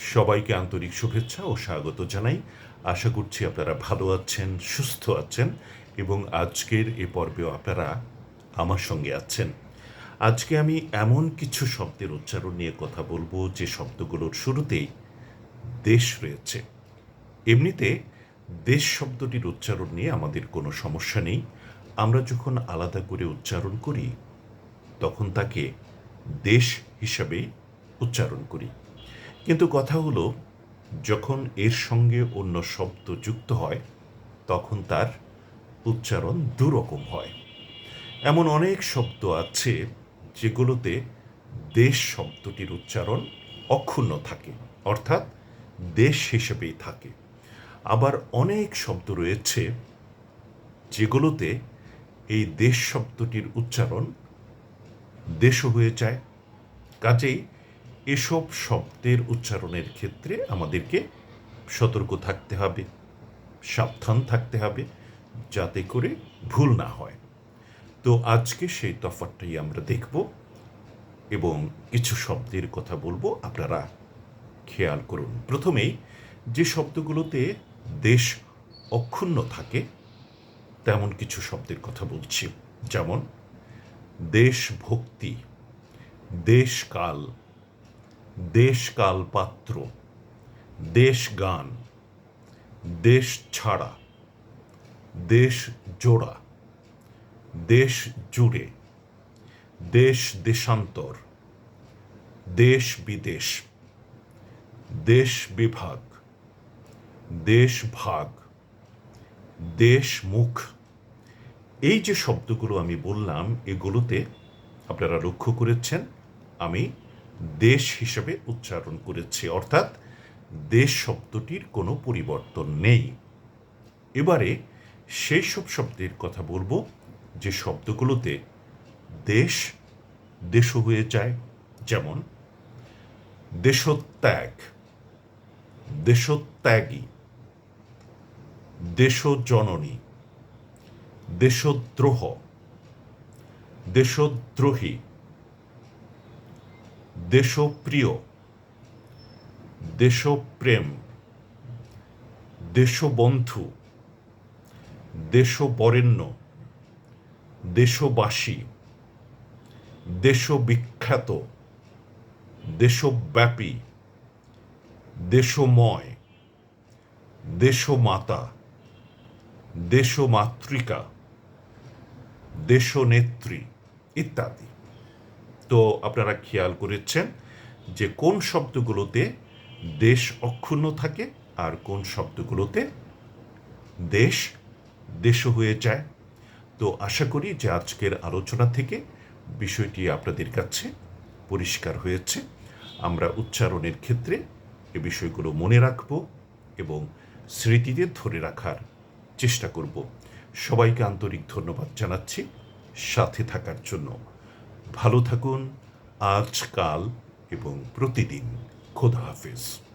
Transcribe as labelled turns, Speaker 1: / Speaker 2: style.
Speaker 1: সবাইকে আন্তরিক শুভেচ্ছা ও স্বাগত জানাই। আশা করছি আপনারা ভালো আছেন, সুস্থ আছেন এবং আজকের এ পর্বেও আপনারা আমার সঙ্গে আছেন। আজকে আমি এমন কিছু শব্দের উচ্চারণ নিয়ে কথা বলব যে শব্দগুলোর শুরুতেই দেশ রয়েছে। এমনিতে দেশ শব্দটির উচ্চারণ নিয়ে আমাদের কোনো সমস্যা নেই। আমরা যখন আলাদা করে উচ্চারণ করি, তখন তাকে দেশ হিসাবে উচ্চারণ করি। কিন্তু কথা হলো যখন এর সঙ্গে অন্য শব্দ যুক্ত হয়, তখন তার উচ্চারণ দুরকম হয়। এমন অনেক শব্দ আছে যেগুলোতে দেশ শব্দটির উচ্চারণ অক্ষুণ্ণ থাকে, অর্থাৎ দেশ হিসেবেই থাকে। আবার অনেক শব্দ রয়েছে যেগুলোতে এই দেশ শব্দটির উচ্চারণ দেশও হয়ে যায়। কাজেই এসব শব্দের উচ্চারণের ক্ষেত্রে আমাদেরকে সতর্ক থাকতে হবে, সাবধান থাকতে হবে যাতে করে ভুল না হয়। তো আজকে সেই তফাতটাই আমরা দেখব এবং কিছু শব্দের কথা বলব, আপনারা খেয়াল করুন। প্রথমেই যে শব্দগুলোতে দেশ অক্ষুণ্ণ থাকে, তেমন কিছু শব্দের কথা বলছি। যেমন, দেশভক্তি, দেশকাল দেশকাল পাত্র দেশ গান দেশ ছাড়া দেশ জোড়া দেশ জুড়ে দেশ দেশান্তর দেশ বিদেশ দেশ বিভাগ দেশ ভাগ দেশ মুখ এই যে শব্দগুলো আমি বললাম, এগুলোতে আপনারা লক্ষ্য করেছেন, আমি দেশ হিসেবে উচ্চারণ করেছি, অর্থাৎ দেশ শব্দটির কোনো পরিবর্তন নেই। এবারে সেই সব শব্দের কথা বলব, যে শব্দগুলোতে দেশ দেশ হয়ে যায়, যেমন দেশত্যাগ, দেশত্যাগী, দেশজননী, দেশদ্রোহ, দেশদ্রোহী দেশপ্রিয় দেশপ্রেম দেশবন্ধু দেশবরেণ্য দেশবাসী দেশবিখ্যাত দেশব্যাপী দেশময় দেশমাতা দেশমাতৃকা দেশনেত্রী ইত্যাদি। তো আপনারা খেয়াল করেছেন যে কোন শব্দগুলোতে দেশ অক্ষুণ্ণ থাকে আর কোন শব্দগুলোতে দেশ দেশ হয়ে যায়। তো আশা করি যে আজকের আলোচনা থেকে বিষয়টি আপনাদের কাছে পরিষ্কার হয়েছে। আমরা উচ্চারণের ক্ষেত্রে এ বিষয়গুলো মনে রাখব এবং স্মৃতিতে ধরে রাখার চেষ্টা করব। সবাইকে আন্তরিক ধন্যবাদ জানাচ্ছি। সাথে থাকার জন্য। ভালো থাকুন। আজকাল এবং প্রতিদিন। খোদা হাফেজ।